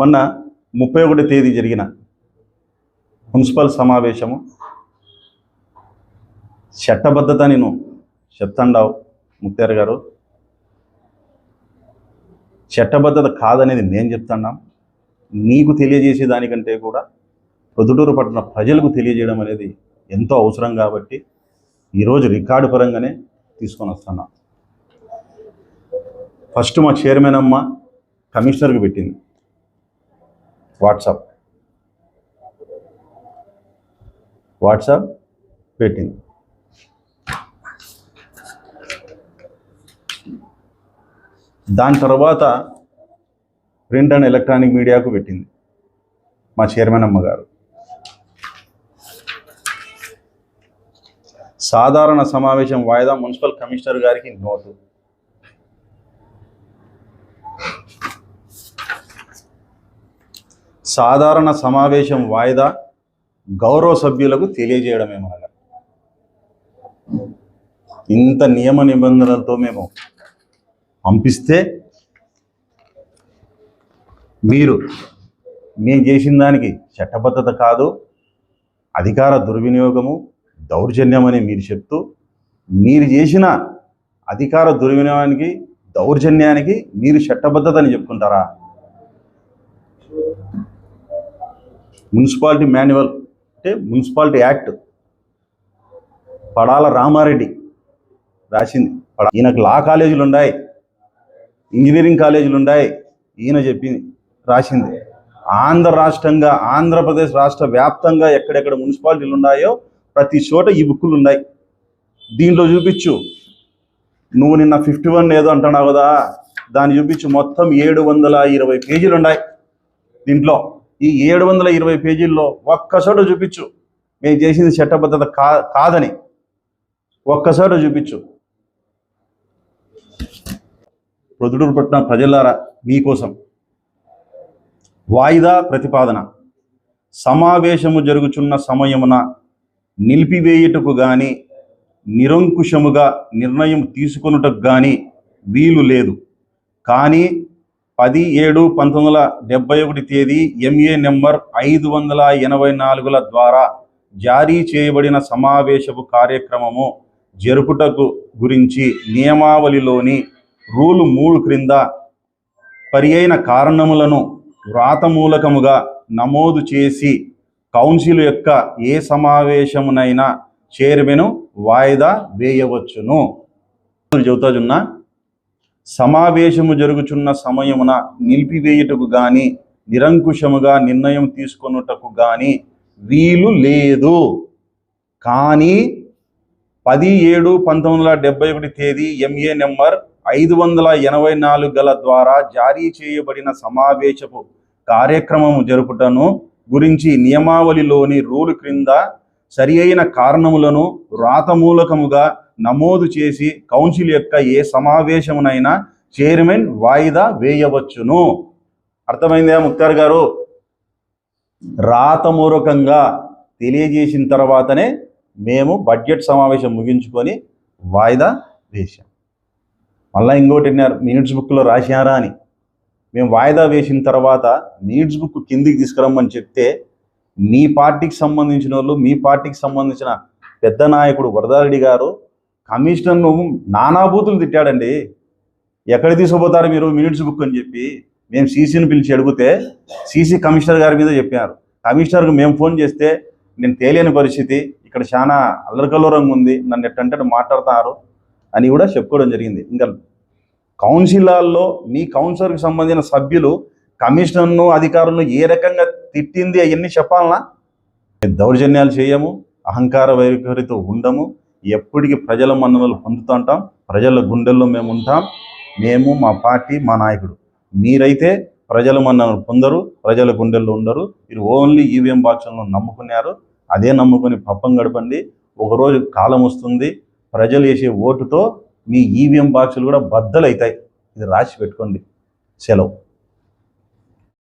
మొన్న ముప్పై ఒకటి తేదీ జరిగిన మున్సిపల్ సమావేశము. చట్టబద్ధత నేను చెప్తాండావు ముక్తార్ గారు. చట్టబద్ధత కాదనేది నేను చెప్తాన్నా నీకు తెలియజేసే దానికంటే కూడా ప్రొద్దుటూరు పట్టణ ప్రజలకు తెలియజేయడం అనేది ఎంతో అవసరం కాబట్టి ఈరోజు రికార్డు పరంగానే తీసుకొని వస్తున్నా ఫస్ట్ మా చైర్మన్ అమ్మ కమిషనర్కి పెట్టింది. వాట్సాప్. వాట్సాప్ పెట్టింది. దాని తర్వాత ప్రింట్ అండ్ ఎలక్ట్రానిక్ మీడియాకు పెట్టింది మా చైర్మన్ అమ్మగారు సాధారణ సమావేశం వాయిదా మున్సిపల్ కమిషనర్ గారికి నోటు. సాధారణ సమావేశం వాయిదా గౌరవ సభ్యులకు తెలియజేయడమేమనగా ఇంత నియమ నిబంధనలతో మేము పంపిస్తే మీరు మేము చేసిన దానికి చట్టబద్ధత కాదు అధికార దుర్వినియోగము దౌర్జన్యమని మీరు చెప్తూ మీరు చేసిన అధికార దుర్వినియోగానికి దౌర్జన్యానికి మీరు చట్టబద్ధత అని చెప్పుకుంటారా? మున్సిపాలిటీ మాన్యువల్ అంటే మున్సిపాలిటీ యాక్ట్ పడాల రామారెడ్డి రాసింది. ఈయనకు లా కాలేజీలు ఉన్నాయి ఇంజనీరింగ్ కాలేజీలు ఉన్నాయి ఈయన చెప్పింది రాసింది. ఆంధ్ర రాష్ట్రంగా ఆంధ్రప్రదేశ్ రాష్ట్ర వ్యాప్తంగా ఎక్కడెక్కడ మున్సిపాలిటీలు ఉన్నాయో ప్రతి చోట ఈ బుక్కులు ఉన్నాయి. దీంట్లో చూపించు. నువ్వు నిన్న ఫిఫ్టీ వన్ ఏదో అంటున్నావు కదా దాన్ని చూపించు. మొత్తం ఏడు వందల ఇరవై పేజీలు ఉన్నాయి దీంట్లో. ఈ ఏడు వందల ఇరవై పేజీల్లో ఒక్కసోట చూపించు. మేము చేసింది చట్టబద్ధత కా కాదని. ఒక్కసోట చూపించు. ప్రొద్దుటూరు పట్టిన ప్రజలారా మీకోసం వాయిదా ప్రతిపాదన. సమావేశము జరుగుచున్న సమయమున నిలిపివేయుటకు గాని నిరంకుశముగా నిర్ణయం తీసుకొనుటకు కానీ వీలు లేదు. కానీ పది ఏడు పంతొమ్మిది వందల డెబ్బై ఒకటి తేదీ ఎంఏ నెంబర్ ఐదు వందల ఎనభై నాలుగుల ద్వారా జారీ చేయబడిన సమావేశపు కార్యక్రమము జరుపుటకు గురించి నియమావళిలోని రూలు మూడు క్రింద పరియైన కారణములను వ్రాతమూలకముగా నమోదు చేసి కౌన్సిల్ యొక్క ఏ సమావేశమునైనా చైర్మన్ వాయిదా వేయవచ్చును. చెబుతాజున్నా సమావేశము జరుగుచున్న సమయమున నిలిపివేయుటకు గాని నిరంకుశముగా నిర్ణయం తీసుకొనుటకు గాని వీలు లేదు. కానీ పది ఏడు పంతొమ్మిది వందల డెబ్బై ఒకటి తేదీ ఎంఏ నెంబర్ ఐదు వందల ఎనభై నాలుగు గల ద్వారా జారీ చేయబడిన సమావేశపు కార్యక్రమము జరుపుటను గురించి నియమావళిలోని రూలు క్రింద సరి అయిన కారణములను రాతమూలకముగా నమోదు చేసి కౌన్సిల్ యొక్క ఏ సమావేశమునైనా చైర్మన్ వాయిదా వేయవచ్చును. అర్థమైందా ముక్తార్ గారు? రాతమూలకంగా తెలియజేసిన తర్వాతనే మేము బడ్జెట్ సమావేశం ముగించుకొని వాయిదా వేశాం. మళ్ళీ ఇంకోటి అన్నారు మినిట్స్ బుక్లో రాశారా అని. మేము వాయిదా వేసిన తర్వాత మినిట్స్ బుక్ కిందికి తీసుకురమ్మని చెప్తే మీ పార్టీకి సంబంధించిన వాళ్ళు మీ పార్టీకి సంబంధించిన పెద్ద నాయకుడు వరదారెడ్డి గారు కమిషనర్ను నానాభూతులు తిట్టాడండి. ఎక్కడ తీసుకుపోతారు మీరు? మినిట్స్ బుక్ అని చెప్పి మేము సీసీని పిలిచి అడిగితే సీసీ కమిషనర్ గారి మీద చెప్పారు. కమిషనర్కి మేము ఫోన్ చేస్తే నేను తేలియని పరిస్థితి ఇక్కడ చాలా అల్లరికల్లోరంగా ఉంది నన్ను ఎట్టంటే మాట్లాడతారు అని కూడా చెప్పుకోవడం జరిగింది. ఇంకా కౌన్సిలాల్లో మీ కౌన్సిలర్కి సంబంధించిన సభ్యులు కమిషనర్ను అధికారులను ఏ రకంగా తిట్టింది అవన్నీ చెప్పాలనా? దౌర్జన్యాలు చేయము అహంకార వైఖరితో ఉండము. ఎప్పటికీ ప్రజల మన్ననలు పొందుతుంటాం ప్రజల గుండెల్లో మేము ఉంటాం. మేము మా పార్టీ మా నాయకుడు. మీరైతే ప్రజల మన్ననలు పొందరు ప్రజల గుండెల్లో ఉండరు. మీరు ఓన్లీ ఈవీఎం బాక్సులను నమ్ముకున్నారు. అదే నమ్ముకొని పప్పం గడపండి. ఒకరోజు కాలం వస్తుంది ప్రజలు వేసే ఓటుతో మీ ఈవీఎం బాక్సులు కూడా బద్దలు అవుతాయి ఇది రాసి పెట్టుకోండి. సెలవు.